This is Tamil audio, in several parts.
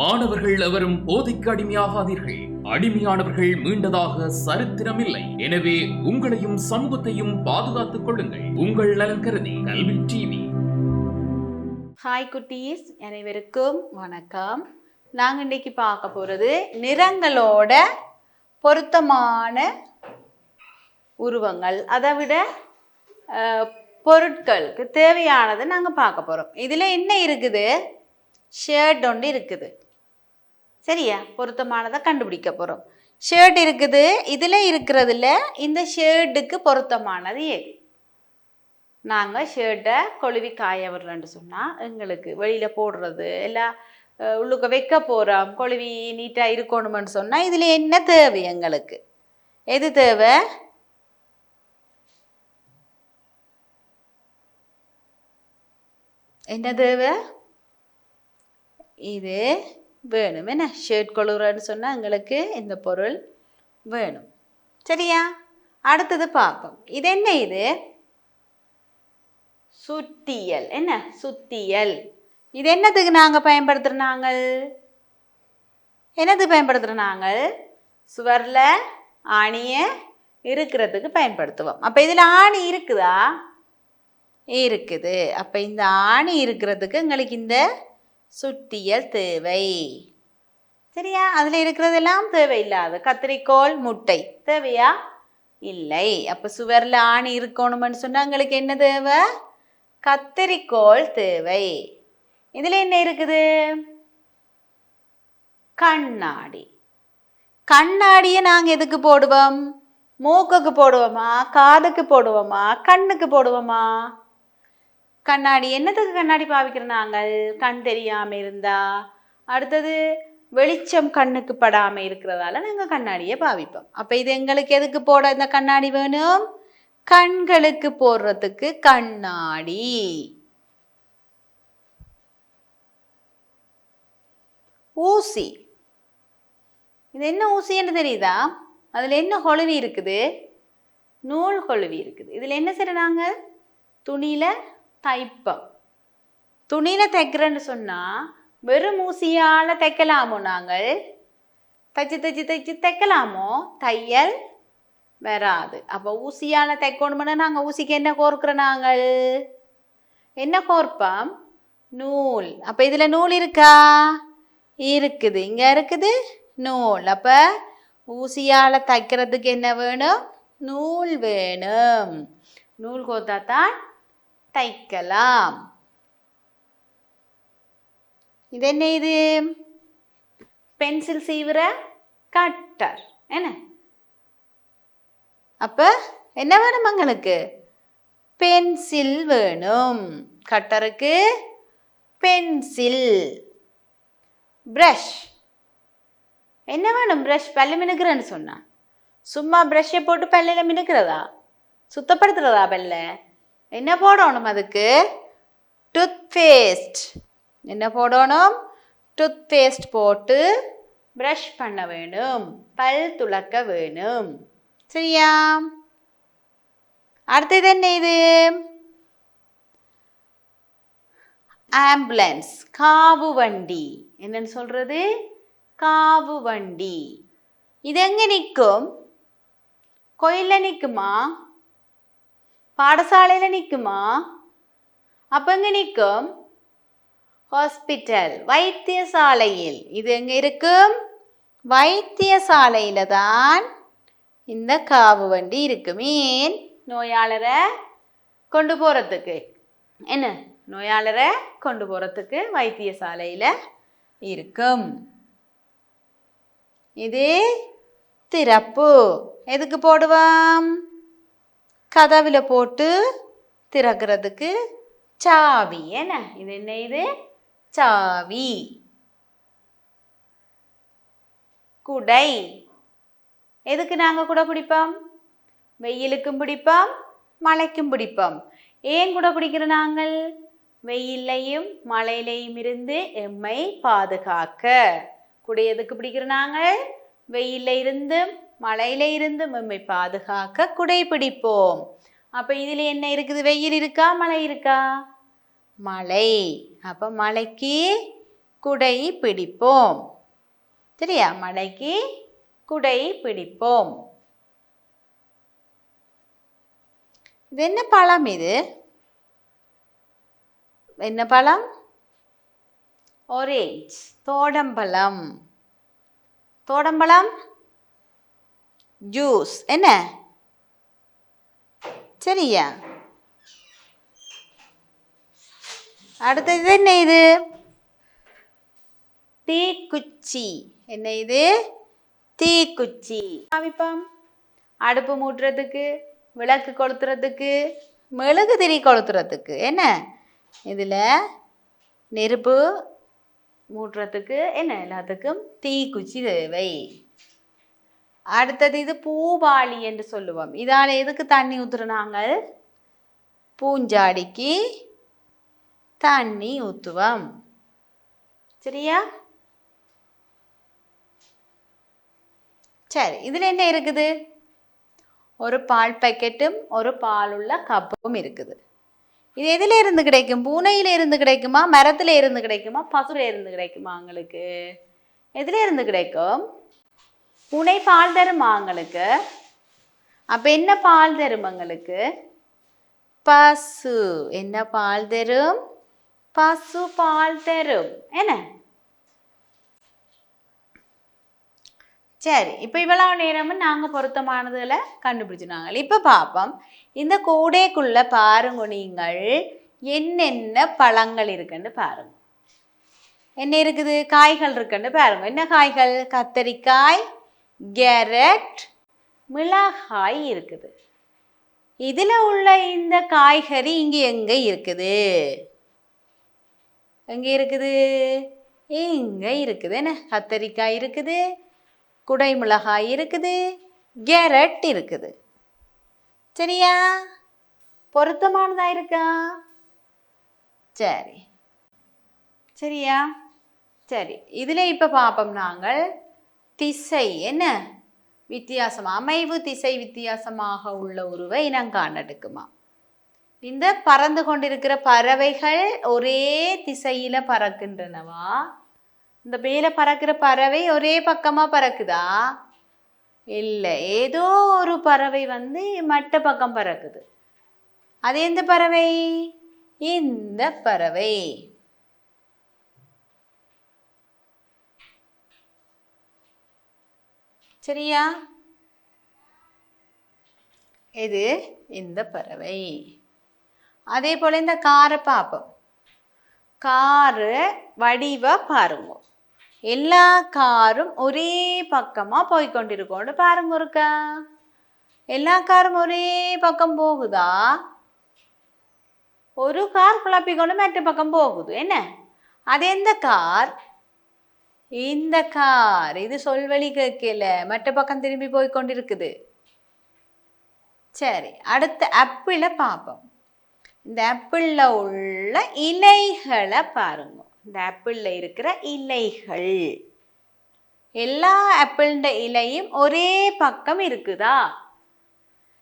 மாணவர்கள் எவரும் போதைக்கு அடிமையாகாதீர்கள். அடிமையானவர்கள் மீண்டதாக சரித்திரமில்லை. எனவே உங்களையும் சமூகத்தையும் பாதுகாத்துக் கொள்ளுங்கள். உங்கள் நலன் கருதி கல்வி டிவி. ஹாய் குட்டீஸ். அனைவருக்கும் வணக்கம். நாங்கள் இன்னைக்கு பார்க்க போகிறது நிறங்களோட பொருத்தமான உருவங்கள். அதை விட பொருட்களுக்கு தேவையானதை நாங்கள் பார்க்க போகிறோம் இதில் என்ன இருக்குது? ஷர்ட் ஒன்று இருக்குது. சரியா? பொருத்தமானதை கண்டுபிடிக்க போகிறோம் ஷர்ட் இருக்குது. இதில் இருக்கிறதுல இந்த ஷர்ட்டுக்கு பொருத்தமானது எது? நாங்கள் ஷர்ட்டை கொழுவி காய விடுறோன்னு சொன்னால் எங்களுக்கு வெளியில் போடுறது எல்லாம் உள்ளுக்க வைக்க போகிறோம் கொழுவி நீட்டாக இருக்கணுமென்னு சொன்னால் இதில் என்ன தேவை எங்களுக்கு? எது தேவை? என்ன தேவை? இது வேணும். என்ன? ஷர்ட் கொழுவுறன்னு சொன்னால் எங்களுக்கு இந்த பொருள் வேணும். சரியா? அடுத்தது பார்ப்போம். இது என்ன இது? சுத்தியல். என்ன? சுத்தியல். இது என்னத்துக்கு நாங்கள் பயன்படுத்துகிற நாங்கள்? என்னது பயன்படுத்துகிற நாங்கள்? சுவரில் ஆணியை இருக்கிறதுக்கு பயன்படுத்துவோம். அப்போ இதில் ஆணி இருக்குதா? இருக்குது. அப்போ இந்த ஆணி இருக்கிறதுக்கு எங்களுக்கு இந்த சுட்டியல் தேவை. சரியா? அதில் இருக்கிறதெல்லாம் தேவையில்லாது கத்திரிக்கோல் முட்டை தேவையா? இல்லை. அப்போ சுவரில் ஆணி இருக்கணும்னு சொன்னால் எங்களுக்கு என்ன தேவை? கத்தரிக்கோல் தேவை. இதில் என்ன இருக்குது? கண்ணாடி. கண்ணாடியை நாங்கள் எதுக்கு போடுவோம்? மூக்குக்கு போடுவோமா? காதுக்கு போடுவோமா? கண்ணுக்கு போடுவோமா? கண்ணாடி. என்னத்துக்கு கண்ணாடி பாவிக்கிறோம் நாங்கள் கண் தெரியாமல் இருந்தா? அடுத்தது வெளிச்சம் கண்ணுக்கு படாமல் இருக்கிறதால நாங்கள் கண்ணாடியை பாவிப்போம். அப்போ இது எங்களுக்கு எதுக்கு போட இந்த கண்ணாடி வேணும்? கண்களுக்கு போடுறதுக்கு கண்ணாடி. ஊசி. இது என்ன ஊசின்னு தெரியுதா? அதில் என்ன கொழுவி இருக்குது? நூல் கொழுவி இருக்குது. இதில் என்ன செய்கிறாங்க துணியில் தைப்போம். துணியில் தைக்கிறேன்னு சொன்னால் வெறும் ஊசியால் தைக்கலாமோ நாங்கள்? தைச்சு தைச்சு தைச்சு தைக்கலாமோ? தையல் வராது. அப்போ ஊசியால் தைக்கணும்னா நாங்கள் ஊசிக்கு என்ன கோர்க்கிறோம் நாங்கள்? என்ன கோர்ப்போம்? நூல். அப்போ இதில் நூல் இருக்கா? இருக்குது. இங்கே இருக்குது நூல். அப்போ ஊசியால் தைக்கிறதுக்கு என்ன வேணும்? நூல் வேணும். நூல் கோத்தா தான் தைக்கலாம் இது என்ன இது? பென்சில் சீவுற கட்டர். என்ன? அப்போ என்ன வேணும் எங்களுக்கு பென்சில் வேணும். கட்டருக்கு பென்சில். ப்ரஷ். என்ன வேணும் ப்ரஷ்? பல்ல மினுக்கிறேன்னு சொன்னான் சும்மா ப்ரஷ்ஷை போட்டு பல்லையில் மினுக்கிறதா? சுத்தப்படுத்துறதா பல்ல? என்ன போடணும் அதுக்கு? டூத் பேஸ்ட் என்ன போடணும்? டூத் பேஸ்ட் போட்டு ப்ரஷ் பண்ண வேணும். பல் துளக்க வேணும். சரியா? அடுத்தது என்ன இது? ஆம்புலன்ஸ் காவு வண்டி. என்னன்னு சொல்றது? காவு வண்டி. இது எங்க நிற்கும்? கோயிலில் நிற்குமா? பாடசாலையில் நிற்குமா அப்போ எங்கே நிற்கும் ஹாஸ்பிட்டல் வைத்தியசாலையில் இது எங்கே இருக்கும் வைத்தியசாலையில் தான் இந்த காவு வண்டி இருக்கு மீன் நோயாளரை கொண்டு போகிறதுக்கு என்ன நோயாளரை கொண்டு போகிறதுக்கு வைத்தியசாலையில் இருக்கும் இது திறப்பு எதுக்கு போடுவோம் கதவில் போட்டு திறக்கிறதுக்கு சாவி. என்ன? இது என்ன இது? சாவி. குடை. எதுக்கு நாங்கள் குடை பிடிப்போம்? வெயிலுக்கும் பிடிப்போம் மழைக்கும் பிடிப்போம். ஏன் குடை பிடிக்கிற நாங்கள்? வெயிலையும் மழையிலையும் இருந்து எம்மை பாதுகாக்க. குடை எதுக்கு பிடிக்கிற நாங்கள்? வெயில்ல இருந்தும் மழையில இருந்து எம்மை பாதுகாக்க குடை பிடிப்போம் அப்போ இதில் என்ன இருக்குது? வெயில் இருக்கா? மழை இருக்கா? மழை. அப்போ மழைக்கு குடை பிடிப்போம். சரியா? மழைக்கு குடை பிடிப்போம். இது என்ன பழம் இது? என்ன பழம்? Orange. தோடம்பழம். தோடம்பழம்? ஜூஸ். என்ன? சரியா? அடுத்தது என்ன இது? தீக்குச்சி. என்ன இது? தீக்குச்சி. காமிப்போம். அடுப்பு மூட்டுறதுக்கு விளக்கு கொளுத்துறதுக்கு மெழுகு திரி கொளுத்துறதுக்கு. என்ன? இதில் நெருப்பு மூட்டுறதுக்கு என்ன? எல்லாத்துக்கும் தீக்குச்சி தேவை. அடுத்தது இது பூபாளி என்று சொல்லுவோம். இதால் எதுக்கு தண்ணி ஊற்றுறோம் நாங்கள் பூஞ்சாடிக்கு தண்ணி ஊற்றுவோம் சரியா? சரி இதில் என்ன இருக்குது? ஒரு பால் பேக்கெட்டும் ஒரு பால் உள்ள கப்பும் இருக்குது. இது எதில் இருந்து கிடைக்கும்? பூனையில் இருந்து கிடைக்குமா? மரத்தில் இருந்து கிடைக்குமா? பசுல இருந்து கிடைக்குமா உங்களுக்கு? எதில் இருந்து கிடைக்கும்? புனை பால் தருமா உங்களுக்கு அப்ப என்ன பால் தரும் உங்களுக்கு பசு. என்ன பால் தரும்? பசு பால் தரும். என்ன? சரி இப்போ இவ்வளவு நேரமும் நாங்கள் பொருத்தமானதில் கண்டுபிடிச்சினாங்க இப்போ பார்ப்போம் இந்த கூடைக்குள்ள பாருங்க நீங்கள் என்னென்ன பழங்கள் இருக்குன்னு பாருங்க. என்ன இருக்குது? காய்கள் இருக்குன்னு பாருங்க. என்ன காய்கள்? கத்தரிக்காய் கேரட் மிளகாய் இருக்குது. இதில் உள்ள இந்த காய்கறி இங்கே எங்கே இருக்குது? எங்கே இருக்குது? இங்கே இருக்குது. என்ன? கத்தரிக்காய் இருக்குது குடை மிளகாய் இருக்குது கேரட் இருக்குது. சரியா? பொருத்தமானதா இருக்கா? சரி. சரியா? சரி. இதில் இப்போ பார்ப்போம் நாங்கள். திசை என்ன? வித்தியாசம். அமைவு திசை வித்தியாசமாக உள்ள உருவை இனம் காணடுக்குமா? இந்த பறந்து கொண்டிருக்கிற பறவைகள் ஒரே திசையில பறக்கின்றனவா? இந்த மேலே பறக்கிற பறவை ஒரே பக்கமா பறக்குதா? இல்லை ஏதோ ஒரு பறவை வந்து மற்ற பக்கம் பறக்குது. அது எந்த பறவை? இந்த பறவை. சரியா? இது இந்த பறவை. அதே போல் இந்த காரை பார்ப்போம். காரு வடிவ பாருங்க. எல்லா காரும் ஒரே பக்கமாக போய்கொண்டிருக்கோன்னு பாருங்க இருக்கா எல்லா காரும் ஒரே பக்கம் போகுதா? ஒரு கார் குழப்பிக்கொண்டு மற்ற பக்கம் போகுது. என்ன? அது எந்த கார்? இந்த கார் இது சொல்வழி கேட்கல. மற்ற பக்கம் திரும்பி போய் கொண்டிருக்குது. சரி அடுத்த ஆப்பிளை பார்ப்போம். இந்த ஆப்பிளில் உள்ள இலைகளை பாருங்க. இந்த ஆப்பிளில் இருக்கிற இலைகள். எல்லா ஆப்பிள்ட இலையும் ஒரே பக்கம் இருக்குதா?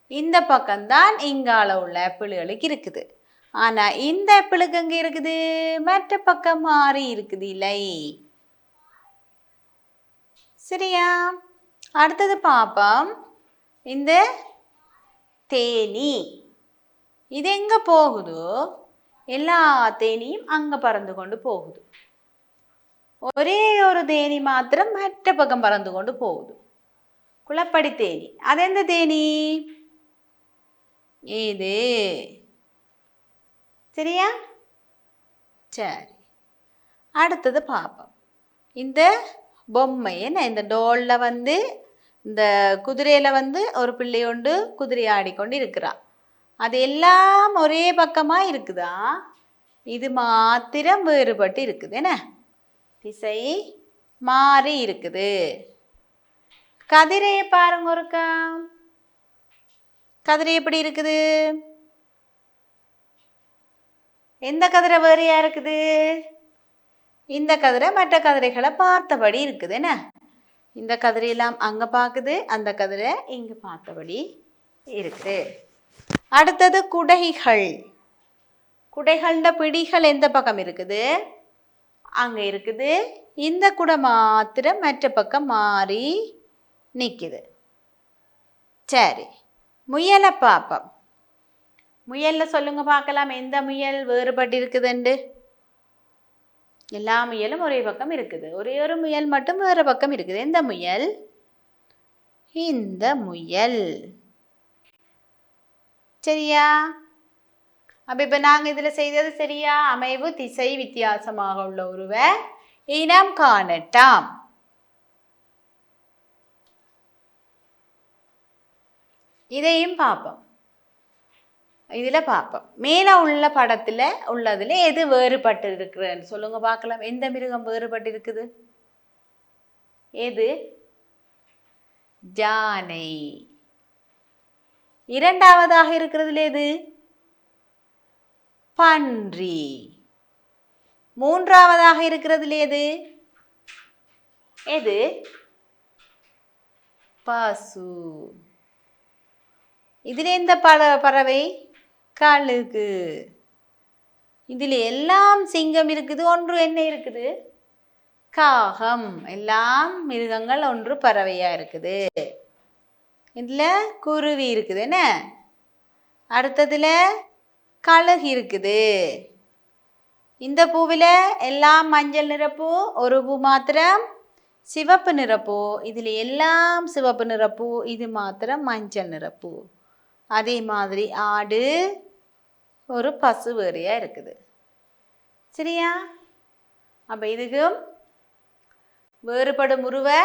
இந்த பக்கம்தான் இங்கால உள்ள ஆப்பிள்களுக்கு இருக்குது. ஆனா இந்த ஆப்பிளுக்கு எங்க இருக்குது? மற்ற பக்கம் மாறி இருக்குது இலை. சரியா? அடுத்தது பார்ப்போம் இந்த தேனி. இது எங்கே போகுதோ? எல்லா தேனியும் அங்கே பறந்து கொண்டு போகுது. ஒரே ஒரு தேனி மாத்திரம் மற்ற பக்கம் பறந்து கொண்டு போகுது. குளப்படி தேனி. அது எந்த தேனி? இது. சரியா? சரி. அடுத்தது பார்ப்போம் இந்த பொம்மை என்ன இந்த டோலில் வந்து இந்த குதிரையில் வந்து ஒரு பிள்ளை கொண்டு குதிரை ஆடிக்கொண்டு இருக்கிறாள் அது எல்லாம் ஒரே பக்கமாக இருக்குதா? இது மாத்திரம் வேறுபட்டு இருக்குது. என்ன? திசை மாறி இருக்குது. கதிரையை பாருங்க ஒருக்கா. கதிரை எப்படி இருக்குது? எந்த கதிரை வேறையா இருக்குது? இந்த கதிரை மற்ற கதிரைகளை பார்த்தபடி இருக்குது. என்ன? இந்த கதிரையெல்லாம் அங்கே பார்க்குது அந்த கதிரை இங்கே பார்த்தபடி இருக்குது. அடுத்தது குடைகள். குடைகள பிடிகள் எந்த பக்கம் இருக்குது? அங்கே இருக்குது. இந்த குடை மாத்திரம் மற்ற பக்கம் மாறி நிற்குது சரி முயலை பார்ப்போம். முயலில் சொல்லுங்கள் பார்க்கலாம். எந்த முயல் வேறுபட்டு இருக்குதுண்டு எல்லா முயலும் ஒரே பக்கம் இருக்குது. ஒரே ஒரு முயல் மட்டும் வேறு பக்கம் இருக்குது. எந்த முயல்? இந்த முயல். சரியா? அப்ப இப்ப நாங்க இதுல செய்தது சரியா? அமைவு திசை வித்தியாசமாக உள்ள ஒருவ இனம் காணட்டாம். இதையும் பார்ப்போம். இதில் பார்ப்போம். மேல உள்ள படத்தில் உள்ளதுல எது வேறுபட்டு இருக்குன்னு சொல்லுங்கள் பார்க்கலாம். எந்த மிருகம் வேறுபட்டு இருக்குது எது? ஜானை. இரண்டாவதாக இருக்கிறதுல எது? பன்றி. மூன்றாவதாக இருக்கிறதுல எது? எது? பசு. இதில் எந்த பற பறவை? கழுகு இதில் எல்லாம் சிங்கம் இருக்குது ஒன்று என்ன இருக்குது. காகம் எல்லாம் மிருகங்கள் ஒன்று பறவையாக இருக்குது. இதில் குருவி இருக்குது என்ன? அடுத்ததில் கழுகு இருக்குது. இந்த பூவில் எல்லாம் மஞ்சள் நிறப்பூ ஒரு பூ மாத்திரம் சிவப்பு நிறப்பூ. இதில் எல்லாம் சிவப்பு நிறப்பூ இது மாத்திரம் மஞ்சள் நிறப்பூ. அதே மாதிரி ஆடு ஒரு பசு இருக்குது. சரியா? அப்போ இதுக்கும் வேறுபடும் உருவை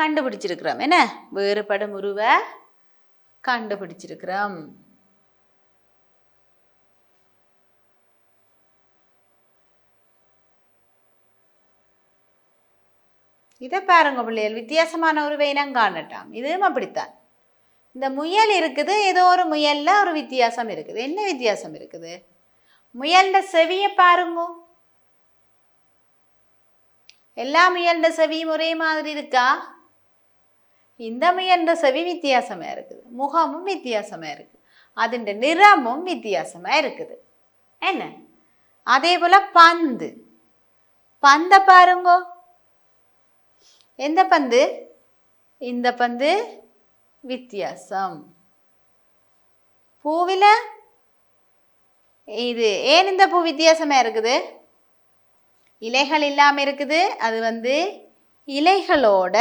கண்டுபிடிச்சிருக்கிறோம். என்ன? வேறுபடும் உருவை கண்டுபிடிச்சிருக்கிறோம். இதை பாருங்க பிள்ளைகள் வித்தியாசமான ஒரு இனம் காணட்டாம் இதுவும் அப்படித்தான். இந்த முயல் இருக்குது ஏதோ ஒரு முயலில் ஒரு வித்தியாசம் இருக்குது. என்ன வித்தியாசம் இருக்குது? முயல்ட செவியை பாருங்க. எல்லா முயல்ட செவியும் ஒரே மாதிரி இருக்கா? இந்த முயல்ட செவி வித்தியாசமாக இருக்குது. முகமும் வித்தியாசமாக இருக்குது. அதன் நிறமும் வித்தியாசமாக இருக்குது. என்ன? அதே போல் பந்து. பந்தை பாருங்கோ. எந்த பந்து? இந்த பந்து வித்தியாசம். பூவில்? இது ஏன் இந்த பூ வித்தியாசமாக இருக்குது? இலைகள் இல்லாமல் இருக்குது. அது வந்து இலைகளோட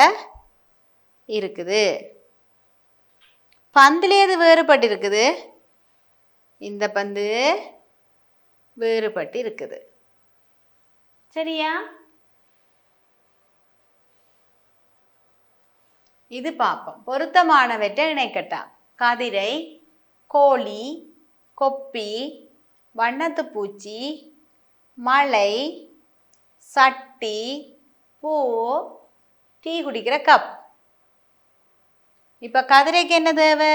இருக்குது. பந்துலேயே அது வேறுபட்டு இருக்குது இந்த பந்து வேறுபட்டு இருக்குது சரியா? இது பார்ப்போம் பொருத்தமானவற்றை இணைக்கட்டா கதிரை கோழி கொப்பி வண்ணத்து பூச்சி மலை சட்டி பூ டீ குடிக்கிற கப். இப்போ கதிரைக்கு என்ன தேவை?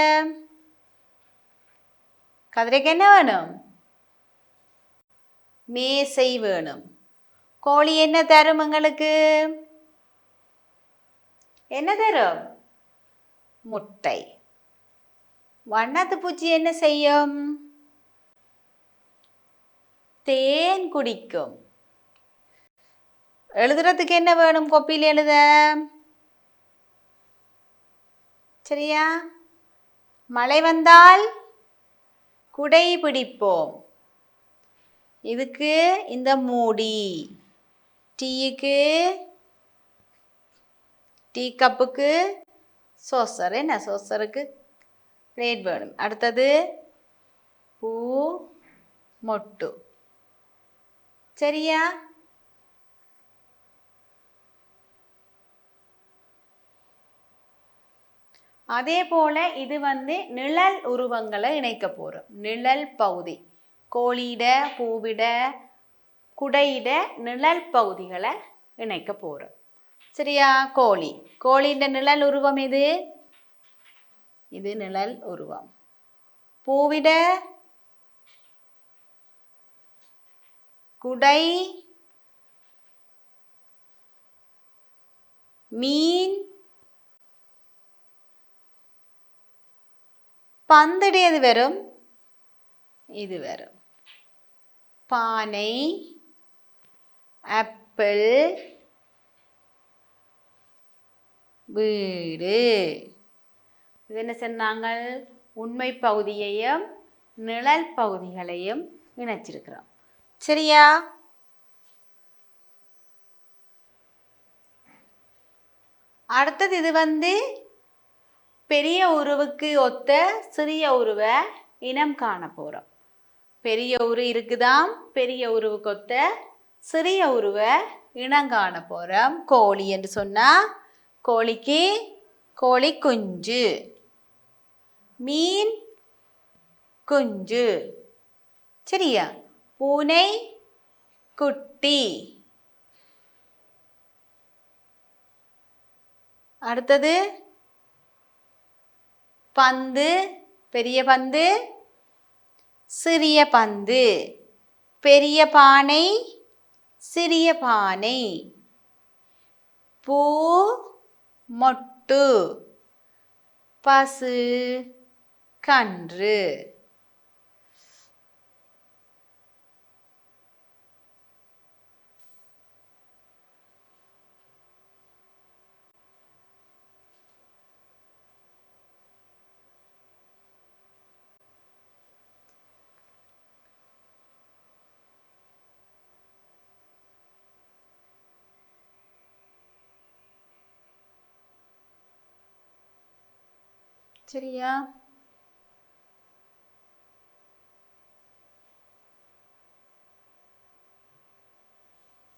கதிரைக்கு என்ன வேணும்? மேசை வேணும். கோழி என்ன தரும் எங்களுக்கு? என்ன தரும்? முட்டை. வண்ணத்து பூச்சி என்ன செய்யும்? தேன் குடிக்கும். எழுதுறதுக்கு என்ன வேணும் கொப்பியில் எழுத? சரியா? மழை வந்தால் குடை பிடிப்போம். இதுக்கு இந்த மூடி. டீயுக்கு டீ கப்புக்கு சோசர் என்ன சோசருக்கு பிளேட் வேணும். அடுத்தது பூ மொட்டு. சரியா? அதே போல இது வந்து நிழல் உருவங்களை இணைக்க போகிறோம் நிழல் பகுதி. கோழியிட பூவிட குடையிட நிழல் பகுதிகளை இணைக்க போகிறோம் சரியா? கோழி. கோழின்ற நிழல் உருவம் இது இது நிழல் உருவம். பூவிட குடை மீன் பந்தடி எது வரும் இது வரும் பானை ஆப்பிள் வீடு. இது என்ன சொன்னாங்க உண்மை பகுதியையும் நிழல் பகுதிகளையும் இணைச்சிருக்கிறோம். சரியா? அடுத்தது இது வந்து பெரிய உருவுக்கு ஒத்த சிறிய உருவை இனம் காண போகிறோம் பெரிய உரு இருக்குதாம்? பெரிய உருவுக்கு ஒத்த சிறிய உருவை இனம் காண போகிறோம் கோழி என்று சொன்னால் கோழிக்கு கோழி குஞ்சு மீன் குஞ்சு சரியா பூனை குட்டி அடுத்தது பந்து பெரிய பந்து சிறிய பந்து பெரிய பானை சிறிய பானை பூ மொட்டு பசு கன்று. சரியா?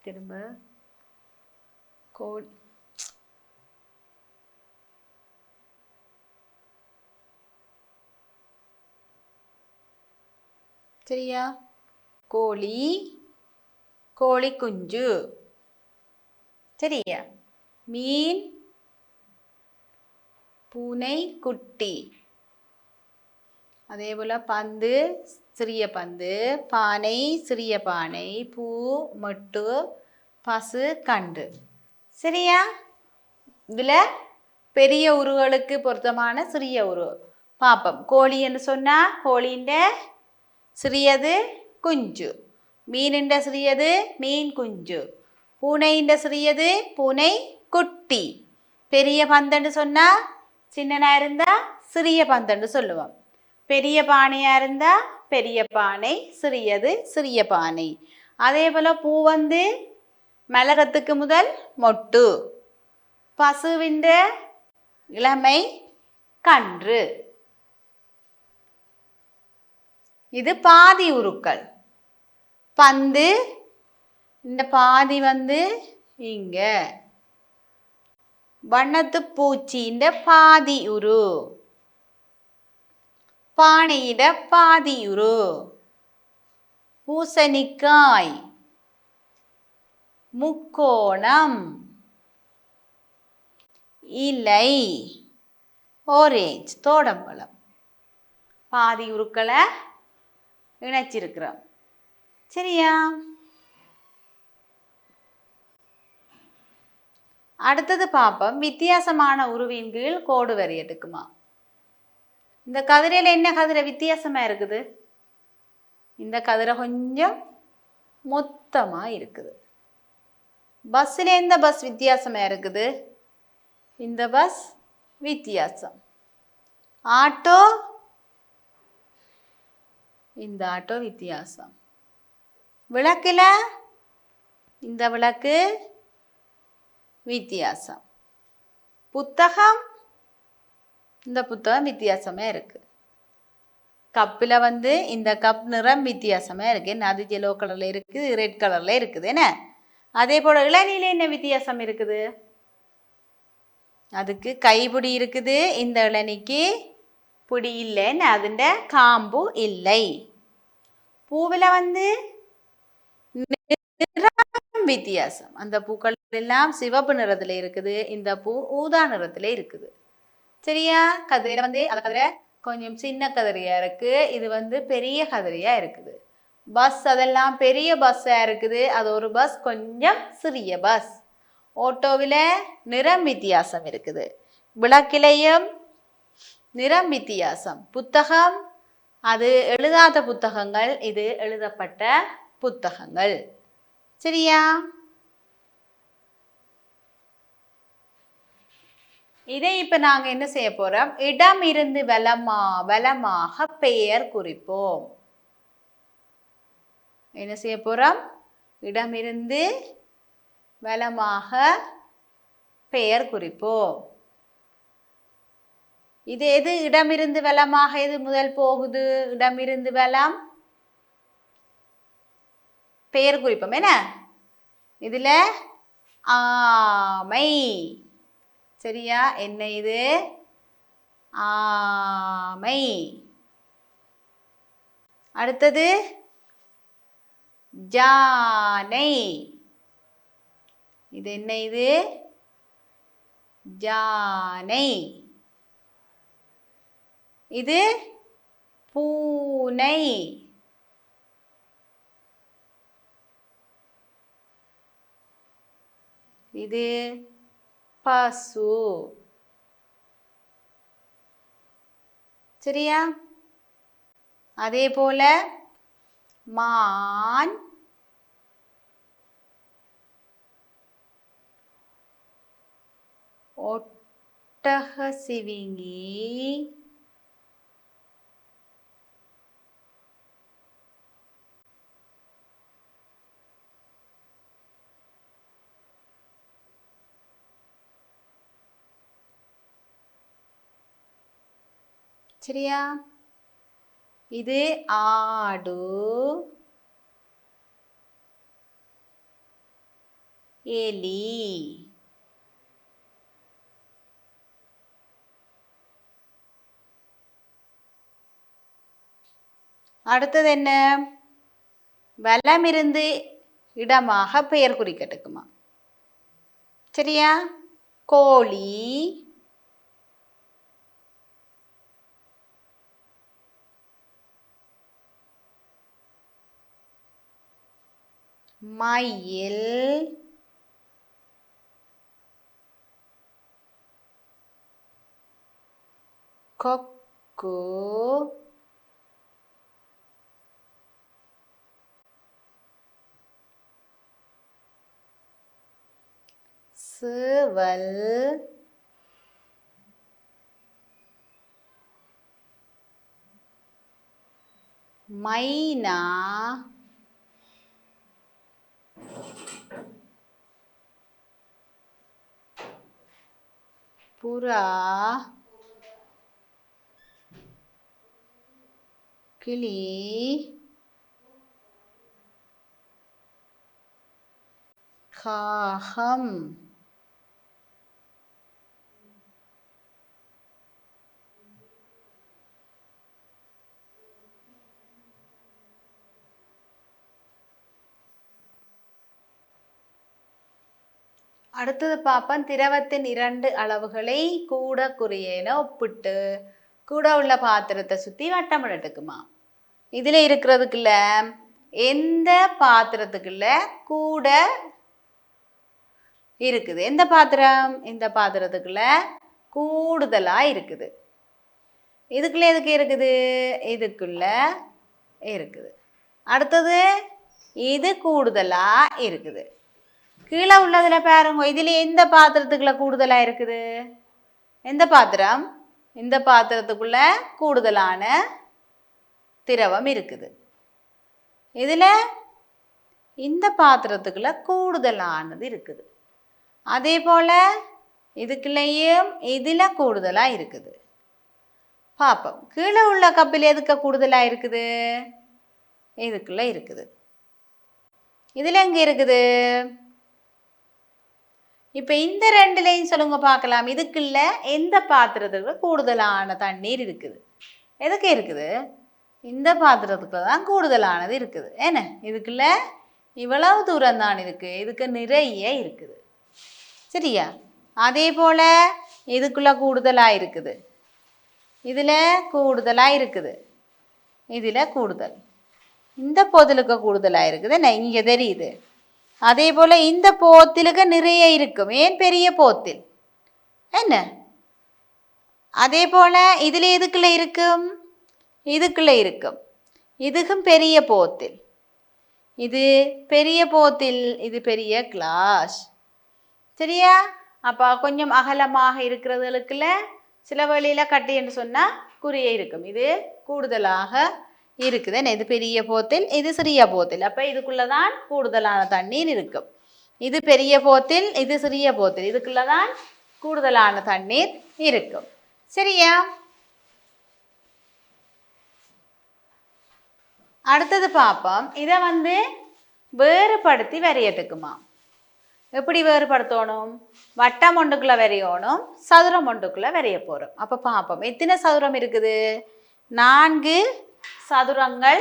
திரும்ப. கோல். சரியா? கோழி. கோழி குஞ்சு. சரியா? மீன். பூனை குட்டி அதே போல் பந்து சிறிய பந்து பானை சிறிய பானை பூ மொட்டு பசு கண்டு. சரியா? இதில் பெரிய உருவங்களுக்கு பொருத்தமான சிறிய உரு. பார்ப்போம் கோழி என்று சொன்னால் கோழின்ற சிறியது குஞ்சு. மீனின்ற சிறியது மீன் குஞ்சு. பூனைன்ற சிறியது பூனை குட்டி பெரிய பந்துன்னு சொன்னால் சின்னனாக இருந்தால் சிறிய பந்துன்னு சொல்லுவோம். பெரிய பானையாக இருந்தால் பெரிய பானை சிறியது சிறிய பானை. அதே போல் பூ வந்து மலரத்துக்கு முதல் மொட்டு. பசுவின்ற இளமை கன்று. இது பாதி உருக்கள். பந்து இந்த பாதி வந்து இங்கே. வண்ணத்து பூச்சின்ற பாதி உரு பானையிட பாதி உரு பூசணிக்காய். முக்கோணம். இலை. ஆரேஞ்ச் தோடம்பழம். பாதி உருக்களை இணைச்சிருக்கிறோம். சரியா? அடுத்தது பார்ப்போம் வித்தியாசமான உருவின் கீழ் கோடு வரி எடுக்குமா? இந்த கதிரையில் என்ன கதிரை வித்தியாசமாக இருக்குது? இந்த கதிரை கொஞ்சம் மொத்தமாக இருக்குது. பஸ்ஸில் எந்த பஸ் வித்தியாசமாக இருக்குது? இந்த பஸ் வித்தியாசம். ஆட்டோ இந்த ஆட்டோ வித்தியாசம். விளக்கில் இந்த விளக்கு வித்தியாசம். புத்தகம் இந்த புத்தகம் வித்தியாசமே இருக்குது கப்பில் வந்து இந்த கப் நிறம் வித்தியாசமே இருக்குது என்ன அது எல்லோ கலரில் இருக்குது ரெட் கலரில் இருக்குது என்ன? அதே போல் இளநிலை என்ன வித்தியாசம் இருக்குது? அதுக்கு கைப்பிடி இருக்குது இந்த இளநிக்கு பிடி இல்லைன்னு அதுண்ட காம்பு இல்லை. பூவில் வந்து நிறம் வித்தியாசம். அந்த பூக்கள் எல்லாம் சிவப்பு நிறத்துல இருக்குது. இந்த பூ ஊதா நிறத்துல இருக்குது. சரியா? கதிரையில வந்து அந்த கதிரை கொஞ்சம் சின்ன கதிரையா இருக்கு. இது வந்து பெரிய கதிரையா இருக்குது. பஸ் அதெல்லாம் பெரிய பஸ்ஸா இருக்குது. அது ஒரு பஸ் கொஞ்சம் சிறிய பஸ். ஓட்டோவில் நிறம் வித்தியாசம் இருக்குது. விளக்கிலையும் நிறம் வித்தியாசம். புத்தகம் அது எழுதாத புத்தகங்கள் இது எழுதப்பட்ட புத்தகங்கள். சரியா? இதை இப்போ நாங்க என்ன செய்ய போறோம்? இடம் இருந்து வலமா வலமாக பெயர் குறிப்போம். என்ன செய்ய போகிறோம் இடமிருந்து வலமாக பெயர் குறிப்போம். இது எது? இடமிருந்து வலமாக எது முதல் போகுது? இடமிருந்து வலம் பெயர் குறிப்போம். என்ன? இதில் ஆமை. சரியா? என்ன இது? ஆமை. அடுத்தது ஜானை. இது என்ன இது? ஜானை. இது பூனை. இது பசு. சரியா? அதே போல மான். ஒட்டக சிவிங்கி. சரியா? இது ஆடு. எலி. அடுத்தது என்ன? வலமிருந்து இடமாக பெயர் குறிக்கட்டுக்குமா. சரியா? கோழி. மயில். கொக்கு. சேவல். மைனா. புறா கிளி காகம் அடுத்தது பார்ப்போம். திரவத்தின் இரண்டு அளவுகளை கூட குறியேன ஒப்பிட்டு. கூட உள்ள பாத்திரத்தை சுற்றி வட்டமிடட்டுக்குமா? இதில் இருக்கிறதுக்குள்ள எந்த பாத்திரத்துக்குள்ள கூட இருக்குது? எந்த பாத்திரம்? இந்த பாத்திரத்துக்குள்ள கூடுதலாக இருக்குது. இதுக்குள்ள எதுக்கு இருக்குது? இதுக்குள்ள இருக்குது. அடுத்தது இது கூடுதலாக இருக்குது. கீழே உள்ளதுல பாருங்க. இதுல எந்த பாத்திரத்துக்குள்ள கூடுதலா இருக்குது? எந்த பாத்திரம்? இந்த பாத்திரத்துக்குள்ள கூடுதலான திரவம் இருக்குது. இதில் இந்த பாத்திரத்துக்குள்ள கூடுதலானது இருக்குது. அதே போல் இதுக்குள்ளேயும் இதில் கூடுதலாக இருக்குது. பார்ப்போம் கீழே உள்ள கப்பில் எதுக்கு கூடுதலாக இருக்குது? இதுக்குள்ளே இருக்குது. இதில் எங்கே இருக்குது? இப்போ இந்த ரெண்டுலையும் சொல்லுங்க பார்க்கலாம். இதுக்குள்ள எந்த பாத்திரத்துக்கு கூடுதலான தண்ணீர் இருக்குது? எதுக்கு இருக்குது? இந்த பாத்திரத்துக்குள்ள தான் கூடுதலானது இருக்குது. என்ன? இதுக்குள்ள இவ்வளவு தூரம் தான் இருக்கு. இதுக்கு நிறைய இருக்குது. சரியா? அதே போல இதுக்குள்ள கூடுதலாக இருக்குது. இதில் கூடுதலாக இருக்குது. இதில் கூடுதல். இந்த பொருளுக்கு கூடுதலாக இருக்குது. என்ன? இங்கே தெரியுது. அதே போல் இந்த போத்திலுக்கு நிறைய இருக்கும். ஏன் பெரிய போத்தில்? என்ன? அதே போல் இதில் எதுக்குள்ள இருக்கும்? இதுக்குள்ள இருக்கும். இதுக்கும் பெரிய போத்தில். இது பெரிய போத்தில் இது பெரிய கிளாஸ். சரியா? அப்போ கொஞ்சம் அகலமாக இருக்கிறதுகளுக்குள்ள சில வழியில் கட்டின்னு சொன்னால் குறிய இருக்கும். இது கூடுதலாக இருக்குது. என்ன இது பெரிய போத்தில் இது சிறிய போத்தில். அப்போ இதுக்குள்ளே தான் கூடுதலான தண்ணீர் இருக்கும். இது பெரிய போத்தில் இது சிறிய போத்தில். இதுக்குள்ளே தான் கூடுதலான தண்ணீர் இருக்கும். சரியா? அடுத்தது பார்ப்போம். இதை வந்து வேறுபடுத்தி வரையத்துக்குமா எப்படி வேறுபடுத்தணும்? வட்டம் ஒன்றுக்குள்ளே வரையணும் சதுரம் ஒன்றுக்குள்ளே வரைய போகிறோம் அப்போ பார்ப்போம். எத்தனை சதுரம் இருக்குது? நான்கு சதுரங்கள்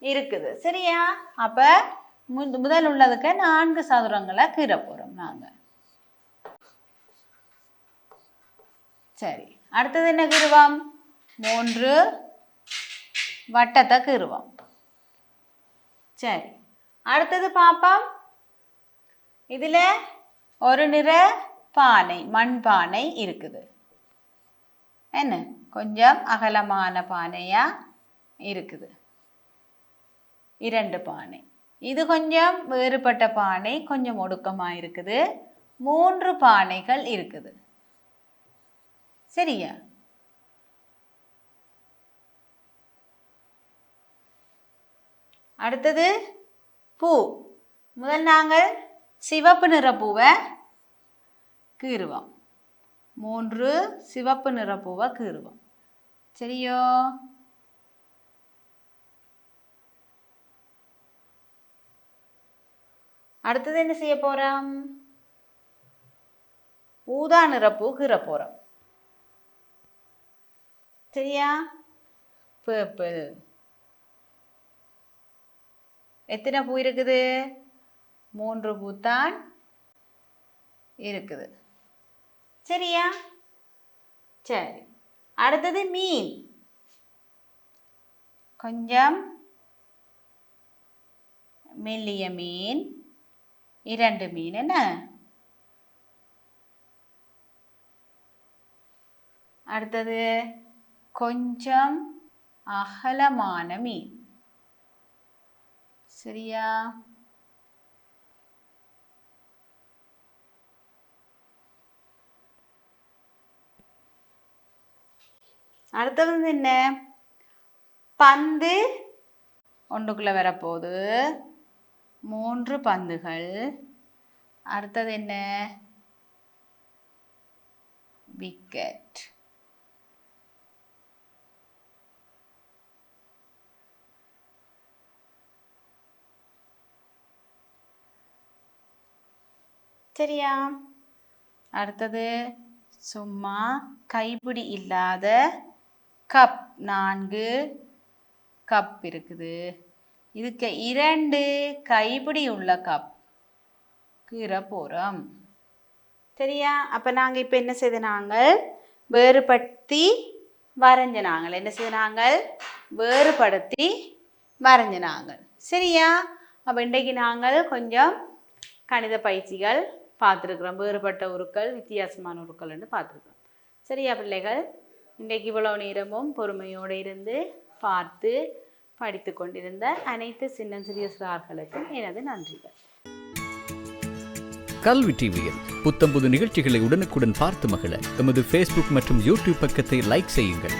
இருக்குது. சரியா? அப்போ மு- முதல் உள்ளதுக்கு நான்கு சதுரங்களை கீற போகிறோம் நாங்கள் சரி. அடுத்தது என்ன கீறுவோம்? மூன்று வட்டத்தை கீறுவோம். சரி. அடுத்தது பார்ப்போம். இதில் ஒரு நிற பானை மண் பானை இருக்குது. என்ன? கொஞ்சம் அகலமான பானையா? இருக்குது. இரண்டு பானை. இது கொஞ்சம் வேறுபட்ட பானை கொஞ்சம் ஒடுக்கமாக இருக்குது மூன்று பானைகள் இருக்குது. சரியா? அடுத்தது பூ. முதல் நாங்கள் சிவப்பு நிற பூவை கீறுவோம். மூன்று சிவப்பு நிற பூவை கீறுவோம். சரியோ? அடுத்தது என்ன செய்ய போகிறோம் ஊதா நிற பூ போகிறோம் சரியா? பர்பிள் எத்தனை பூ இருக்குது? மூன்று பூத்தான் இருக்குது. சரியா? சரி. அடுத்தது மீன். கொஞ்சம் மெல்லிய மீன். இரண்டு மீன் என்ன? அடுத்தது கொஞ்சம் அகலமான மீன். சரியா? அடுத்தது வந்து என்ன? பந்து. ஒன்றுக்குள்ளே வரப்போகுது. மூன்று பந்துகள். அடுத்தது என்ன? விக்கெட். சரியா? அடுத்தது சும்மா கைப்பிடி இல்லாத கப். நான்கு கப் இருக்குது. இதுக்கு இரண்டு கைப்பிடி உள்ள கப் கீரை போகிறோம் சரியா? அப்போ நாங்கள் இப்போ என்ன செய்த நாங்கள் வேறுபடுத்தி வரைஞ்ச நாங்கள் என்ன செய்த நாங்கள் வேறுபடுத்தி வரைஞ்ச நாங்கள் சரியா? அப்போ இன்றைக்கு நாங்கள் கொஞ்சம் கணித பயிற்சிகள் பார்த்துருக்குறோம். வேறுபட்ட உருக்கள் வித்தியாசமான உருக்கள்னு பார்த்துருக்குறோம். சரியா பிள்ளைகள்? இன்றைக்கு இவ்வளோ நேரமும் பொறுமையோடு இருந்து பார்த்து படித்து கொண்டிருந்த அனைத்து சின்ன சிறிய சிறார்களுக்கும் எனது நன்றிகள். கல்வி டிவியில் புத்தம்புது நிகழ்ச்சிகளை உடனுக்குடன் பார்த்து மகிழ எமது ஃபேஸ்புக் மற்றும் யூடியூப் பக்கத்தை லைக் செய்யுங்கள்.